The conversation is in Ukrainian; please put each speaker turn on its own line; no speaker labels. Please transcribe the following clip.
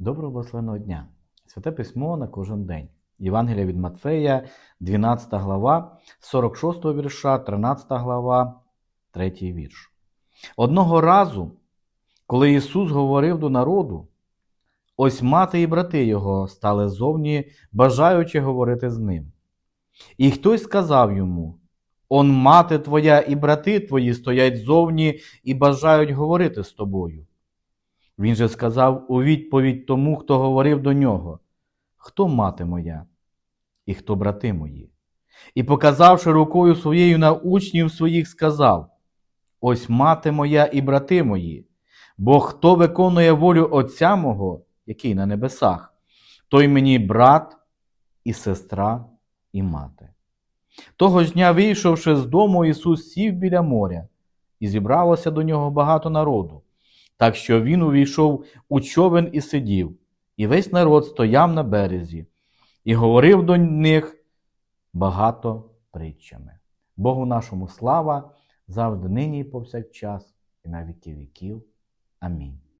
Доброго благословеного дня! Святе письмо на кожен день. Євангелія від Матфея, 12 глава, 46 вірша, 13 глава, 3 вірш. Одного разу, коли Ісус говорив до народу, ось мати і брати Його стали зовні, бажаючи говорити з ним. І хтось сказав йому: Он мати твоя і брати твої стоять зовні і бажають говорити з тобою. Він же сказав у відповідь тому, хто говорив до нього: Хто мати моя, і хто брати мої? І, показавши рукою своєю на учнів своїх, сказав: Ось мати моя і брати мої, бо хто виконує волю Отця мого, який на небесах, той мені брат і сестра і мати. Того ж дня, вийшовши з дому, Ісус сів біля моря, і зібралося до нього багато народу. Так що він увійшов у човен і сидів, і весь народ стояв на березі, і говорив до них багато притчами. Богу нашому слава завжди нині і повсякчас, і на віки віків. Амінь.